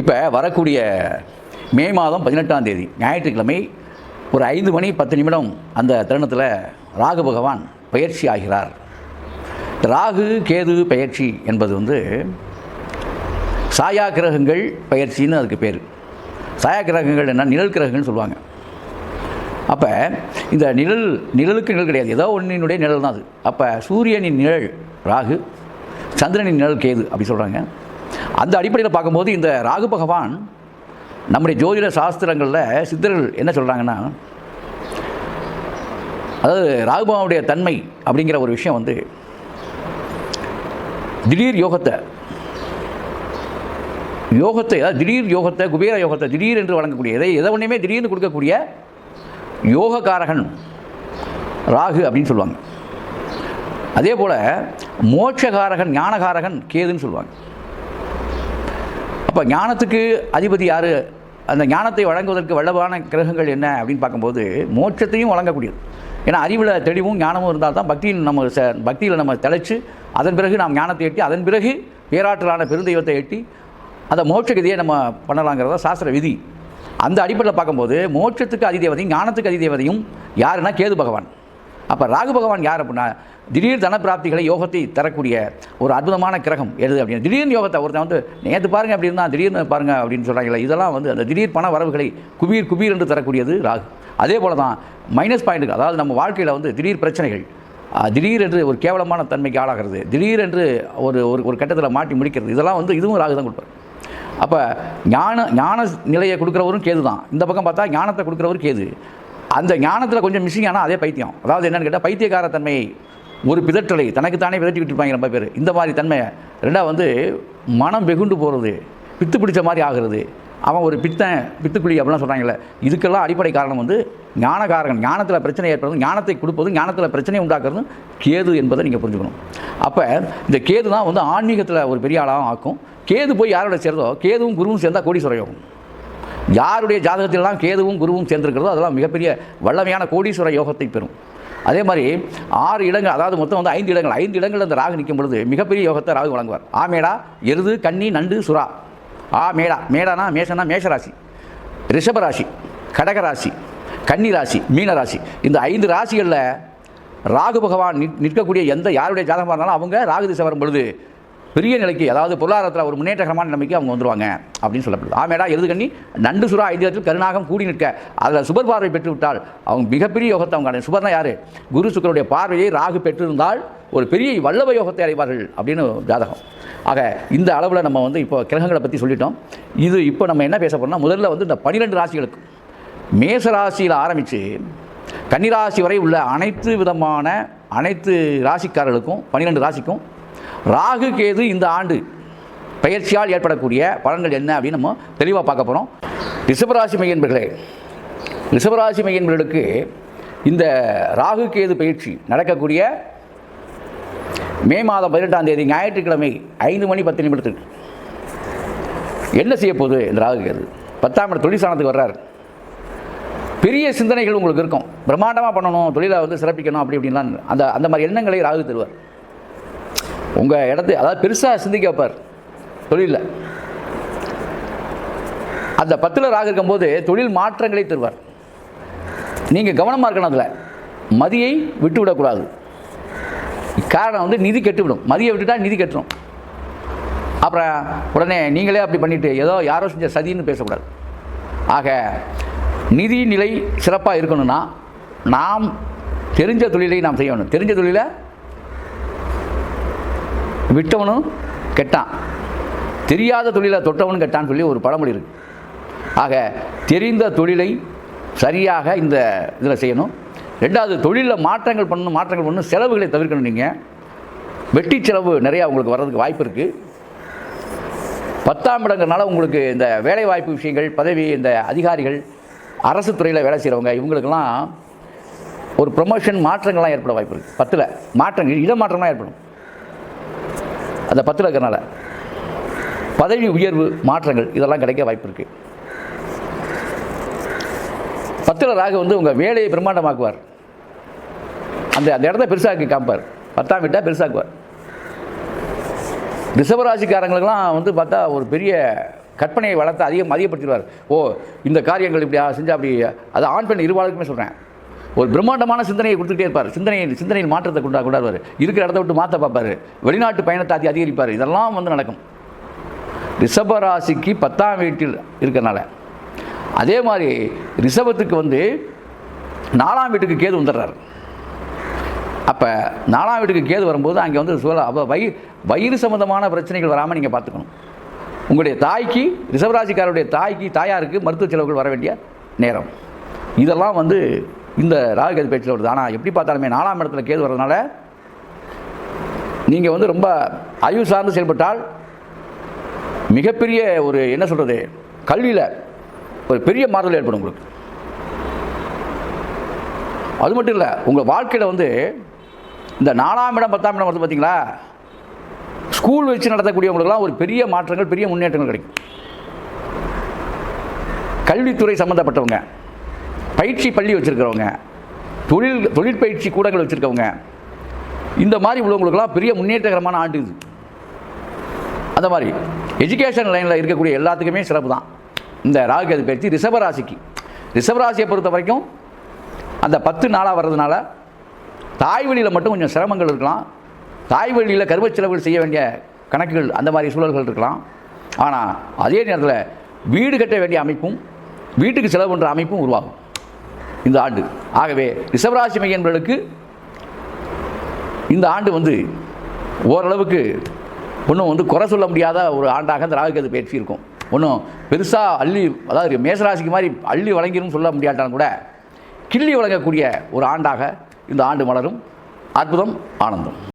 இப்போ வரக்கூடிய மே மாதம் பதினெட்டாம் தேதி ஞாயிற்றுக்கிழமை ஒரு ஐந்து மணி பத்து நிமிடம் அந்த தருணத்தில் ராகு பகவான் பயிற்சி ஆகிறார். ராகு கேது பயிற்சி என்பது வந்து சாயா கிரகங்கள் பயிற்சின்னு அதுக்கு பேர். சாயா கிரகங்கள் என்ன? நிழல் கிரகங்கள்னு சொல்லுவாங்க. அப்போ இந்த நிழல் நிழலுக்கு நிழல் கிடையாது. ஏதோ ஒன்றினுடைய நிழல் தான் அது. அப்போ சூரியனின் நிழல் ராகு சந்திரனின் நிழல் கேது அப்படி சொல்கிறாங்க அந்த அடிப்படையில் பார்க்கும்போது இந்த ராகு பகவான் நம்முடைய ஜோதிட சாஸ்திரங்களில் சித்தர்கள் என்ன சொல்கிறாங்கன்னா அதாவது ராகு பகவானுடைய தன்மை அப்படிங்கிற ஒரு விஷயம் வந்து திடீர் யோகத்தை யோகத்தை அதாவது திடீர் யோகத்தை குபேர யோகத்தை திடீர் என்று வழங்கக்கூடிய எதை எதை ஒன்றுமே திடீர்னு கொடுக்கக்கூடிய யோகக்காரகன் ராகு அப்படின்னு சொல்லுவாங்க. அதே போல் மோட்சகாரகன் ஞானகாரகன் கேதுன்னு சொல்லுவாங்க. அப்போ ஞானத்துக்கு அதிபதி யார்? அந்த ஞானத்தை வழங்குவதற்கு வல்லவான கிரகங்கள் என்ன அப்படின்னு பார்க்கும்போது மோட்சத்தையும் வழங்கக்கூடியது. ஏன்னா அறிவில் தெளிவும் ஞானமும் இருந்தால் தான் பக்தியில் நம்ம ச பக்தியில் நம்ம தெளித்து அதன் பிறகு நாம் ஞானத்தை எட்டி அதன் பிறகு பேராற்றலான பெருந்தெய்வத்தை எட்டி அந்த மோட்ச கதியை நம்ம பண்ணலாங்கிறத சாஸ்திர விதி. அந்த அடிப்படையில் பார்க்கும்போது மோட்சத்துக்கு அதிதேவதையும் ஞானத்துக்கு அதிதேவதையும் யாருன்னா கேது பகவான். அப்போ ராகு பகவான் யார் அப்படின்னா திடீர் தனப்பிராப்திகளை யோகத்தை தரக்கூடிய ஒரு அற்புதமான கிரகம் எது அப்படின்னு? திடீர்னு யோகத்தை ஒருத்தன் வந்து நேற்று பாருங்க அப்படி இருந்தால் திடீர்னு பாருங்க அப்படின்னு சொல்கிறாங்களே இதெல்லாம் வந்து அந்த திடீர் பண வரவுகளை குபீர் குபீர் என்று தரக்கூடியது ராகு. அதே போல் தான் மைனஸ் பாயிண்ட்டுக்கு அதாவது நம்ம வாழ்க்கையில் வந்து திடீர் பிரச்சனைகள் திடீரென்று திடீர் என்று ஒரு கேவலமான தன்மைக்கு ஆளாகிறது திடீர் என்று ஒரு ஒரு ஒரு கட்டத்தில் மாட்டி முடிக்கிறது இதெல்லாம் வந்து இதுவும் ராகு தான் கொடுப்பார். அப்போ ஞான ஞான நிலையை கொடுக்குறவரும் கேது தான். இந்த பக்கம் பார்த்தா ஞானத்தை கொடுக்குறவரும் கேது. அந்த ஞானத்தில் கொஞ்சம் மிஸ்ஸிங் ஆனால் அதே பைத்தியம். அதாவது என்னென்னு கேட்டால் பைத்தியக்கார தன்மையை ஒரு பிதற்றலை தனக்குத்தானே பிதட்டி இருப்பாங்க ரொம்ப பேர். இந்த மாதிரி தன்மை. ரெண்டாவது வந்து மனம் வெகுண்டு போகிறது பித்து பிடிச்ச மாதிரி ஆகிறது. அவன் ஒரு பித்தன் பித்துக்குழி அப்படிலாம் சொல்கிறாங்கல்ல இதுக்கெல்லாம் அடிப்படை காரணம் வந்து ஞானகாரகன். ஞானத்தில் பிரச்சனை ஏற்படுறது ஞானத்தை கொடுப்பதும் ஞானத்தில் பிரச்சனை உண்டாக்குறதும் கேது என்பதை நீங்கள் புரிஞ்சுக்கணும். அப்போ இந்த கேது தான் வந்து ஆன்மீகத்தில் ஒரு பெரிய ஆளாகவும் ஆக்கும். கேது போய் யாரோட சேர்ந்தோ கேதுவும் குருவும் சேர்ந்தால் கோடீஸ்வர யாருடைய ஜாதகத்திலெல்லாம் கேதுவும் குருவும் சேர்ந்திருக்கிறதோ அதெல்லாம் மிகப்பெரிய வல்லமையான கோடீஸ்வர யோகத்தை பெறும். அதே மாதிரி ஆறு இடங்கள் அதாவது மொத்தம் வந்து ஐந்து இடங்கள் ஐந்து இடங்கள் அந்த ராகு நிற்கும் பொழுது மிகப்பெரிய யோகத்தை ராகு வழங்குவார். ஆமேடா எருது கன்னி நண்டு சுறா. ஆ மேடா மேடானா மேஷனா மேஷராசி. ரிஷபராசி கடகராசி கன்னி ராசி மீன ராசி இந்த ஐந்து ராசிகளில் ராகு பகவான் நிற்- நிற்கக்கூடிய எந்த யாருடைய ஜாதகமாக இருந்தாலும் அவங்க ராகு திசை வரும் பொழுது பெரிய நிலைக்கு அதாவது பொருளாதாரத்தில் ஒரு முன்னேற்றகரமான நிலைமைக்கு அவங்க வந்துருவாங்க அப்படின்னு சொல்லப்படுது. ஆமேடா எருது கண்ணி நண்டு சுறா ஐந்தியத்தில் கருணாகம் கூடி நிற்க. அதில் சுபர் பார்வை பெற்று விட்டால் அவங்க மிகப்பெரிய யோகத்தை அவங்க அடையும். சுபர்னா யார்? குரு சுக்கருடைய பார்வையை ராகு பெற்றிருந்தால் ஒரு பெரிய வல்லப யோகத்தை அடைவார்கள் அப்படின்னு ஜாதகம். ஆக இந்த அளவில் நம்ம வந்து இப்போ கிரகங்களை பற்றி சொல்லிட்டோம். இது இப்போ நம்ம என்ன பேச போகிறோம்னா முதல்ல வந்து இந்த பனிரெண்டு ராசிகளுக்கு. மேச ராசியில் ஆரம்பித்து கன்னிராசி வரை உள்ள அனைத்து விதமான அனைத்து ராசிக்காரர்களுக்கும் பன்னிரெண்டு ராசிக்கும் ராகு கேது இந்த ஆண்டு பயிற்சியால் ஏற்படக்கூடிய பலன்கள் என்ன அப்படின்னு நம்ம தெளிவாக பார்க்க போகிறோம் ரிஷபராசி மையன்பர்களே ரிஷபராசி மையன்பர்களுக்கு இந்த ராகு கேது பயிற்சி நடக்கக்கூடிய மே மாதம் பதினெட்டாம் தேதி ஞாயிற்றுக்கிழமை ஐந்து மணி பத்து நிமிடத்துக்கு. என்ன செய்ய போகுது இந்த ராகு கேது? பத்தாம் இடம் தொழிற்சாணத்துக்கு வர்றாரு. பெரிய சிந்தனைகள் உங்களுக்கு இருக்கும். பிரம்மாண்டமாக பண்ணணும் தொழிலை வந்து சிறப்பிக்கணும் அப்படி இப்படின்லாம் அந்த அந்த மாதிரி எண்ணங்களை ராகு தருவார். உங்கள் இடத்து அதாவது பெருசாக சிந்திக்க வைப்பார். தொழிலில். அந்த பத்தில் ராக இருக்கும்போது தொழில் மாற்றங்களை தருவார். நீங்கள் கவனமாக இருக்கணும் அதில். மதியை விட்டு விடக்கூடாது காரணம் வந்து நிதி கெட்டுவிடும். மதியை விட்டுட்டா நிதி கெட்டுரும். அப்புறம் உடனே நீங்களே அப்படி பண்ணிவிட்டு ஏதோ யாரோ செஞ்ச சதின்னு பேசக்கூடாது. ஆக நிதி நிலை சிறப்பாக இருக்கணும்னா நாம் தெரிஞ்ச தொழிலை நாம் செய்யணும். தெரிஞ்ச தொழிலை விட்டவனும் கெட்டான். தெரியாத தொழிலை தொட்டவனும் கெட்டான்னு சொல்லி ஒரு பழமொழி இருக்கு. ஆக தெரிந்த தொழிலை சரியாக இந்த இதில் செய்யணும். ரெண்டாவது தொழிலில் மாற்றங்கள் பண்ணணும் மாற்றங்கள் பண்ணணும் செலவுகளை தவிர்க்கணும் நீங்கள் வெட்டி செலவு நிறையா உங்களுக்கு வர்றதுக்கு வாய்ப்பு இருக்குது பத்தாம் இடங்கிறனால உங்களுக்கு இந்த வேலை வாய்ப்பு விஷயங்கள் பதவி இந்த அதிகாரிகள் அரசு துறையில் வேலை செய்கிறவங்க இவங்களுக்கெல்லாம் ஒரு ப்ரொமோஷன் மாற்றங்கள்லாம் ஏற்பட வாய்ப்பு இருக்குது பத்தில் மாற்றங்கள் இடமாற்றம்லாம் ஏற்படும். அந்த பத்தில் இருக்கிறனால. பதவி உயர்வு மாற்றங்கள் இதெல்லாம் கிடைக்க வாய்ப்பு இருக்குது பத்தில் ராகு வந்து உங்கள் வேலையை பிரம்மாண்டமாக்குவார். அந்த அந்த இடத்த பெருசாக்கி காமிப்பார். பத்தாம் வீட்டை பெருசாக்குவார். ரிஷபராசிக்காரங்களுக்கெல்லாம் வந்து பார்த்தா ஒரு பெரிய கற்பனையை வளர்த்து அதிகம் அதிகப்படுத்திடுவார். ஓ இந்த காரியங்கள் இப்படி செஞ்சால் அப்படி அது ஆண் பெண் இருவாளுக்குமே சொல்கிறேன் ஒரு பிரம்மாண்டமான சிந்தனையை கொடுத்துட்டே இருப்பார். சிந்தனையில் சிந்தனையில் மாற்றத்தை கொண்டா கொண்டாடுவார் இருக்கிற இடத்த விட்டு மாற்ற பார்ப்பார். வெளிநாட்டு பயணத்தை அதிகரிப்பார். இதெல்லாம் வந்து நடக்கும். ரிஷபராசிக்கு பத்தாம் வீட்டில் இருக்கிறனால. அதே மாதிரி ரிஷபத்துக்கு வந்து நாலாம் வீட்டுக்கு கேது வந்துடுறாரு. அப்போ நாலாம் வீட்டுக்கு கேது வரும்போது அங்கே வந்து சூழல் அப்போ வயிறு வயிறு சம்மந்தமான பிரச்சனைகள் வராமல் நீங்கள் பார்த்துக்கணும். உங்களுடைய தாய்க்கு ரிஷபராசிக்காரருடைய தாய்க்கு தாயாருக்கு மருத்துவ செலவுகள் வர வேண்டிய நேரம். இதெல்லாம் வந்து இந்த ராகுகேது பேச்சில் வருது. ஆனால் எப்படி பார்த்தாலுமே நாலாம் இடத்துல கேது வர்றதுனால நீங்கள் வந்து ரொம்ப அறிவு சார்ந்து செயல்பட்டால் மிகப்பெரிய ஒரு என்ன சொல்கிறது கல்வியில் ஒரு பெரிய மாறுதல் ஏற்படும் உங்களுக்கு. அது மட்டும் இல்லை உங்கள் வாழ்க்கையில் வந்து இந்த நாலாம் இடம் பத்தாம் இடம் வருது பார்த்தீங்களா ஸ்கூல் வச்சு நடத்தக்கூடியவங்களுக்குலாம் ஒரு பெரிய மாற்றங்கள் பெரிய முன்னேற்றங்கள் கிடைக்கும். கல்வித்துறை சம்மந்தப்பட்டவங்க பயிற்சி பள்ளி வச்சுருக்கிறவங்க. தொழில் தொழிற்பயிற்சி கூடங்கள் வச்சுருக்கவங்க. இந்த மாதிரி உள்ளவங்களுக்கெல்லாம் பெரிய முன்னேற்றகரமான ஆண்டு இது. அந்த மாதிரி எஜுகேஷன் லைனில் இருக்கக்கூடிய எல்லாத்துக்குமே சிறப்பு தான். இந்த ராகுகேது பயிற்சி ரிஷபராசிக்கு ரிஷபராசியை பொறுத்த வரைக்கும் அந்த பத்து நாளாக வர்றதுனால தாய் வழியில் மட்டும் கொஞ்சம் சிரமங்கள் இருக்கலாம். தாய் வழியில் கருவச் செலவுகள் செய்ய வேண்டிய கணக்குகள் அந்த மாதிரி சூழல்கள் இருக்கலாம். ஆனால் அதே நேரத்தில் வீடு கட்ட வேண்டிய அமைப்பும் வீட்டுக்கு செலவு பண்ணுற அமைப்பும் உருவாகும். இந்த ஆண்டு. ஆகவே ரிஷபராசி மையன்களுக்கு இந்த ஆண்டு வந்து ஓரளவுக்கு ஒன்றும் வந்து குறை சொல்ல முடியாத ஒரு ஆண்டாக அந்த ராகுகேது பயிற்சி இருக்கும். ஒன்றும் பெருசாக அள்ளி அதாவது மேசராசிக்கு மாதிரி அள்ளி வழங்கிடும் சொல்ல முடியாட்டாலும் கூட கிள்ளி வழங்கக்கூடிய ஒரு ஆண்டாக இந்த ஆண்டு மலரும். அற்புதம் ஆனந்தம்.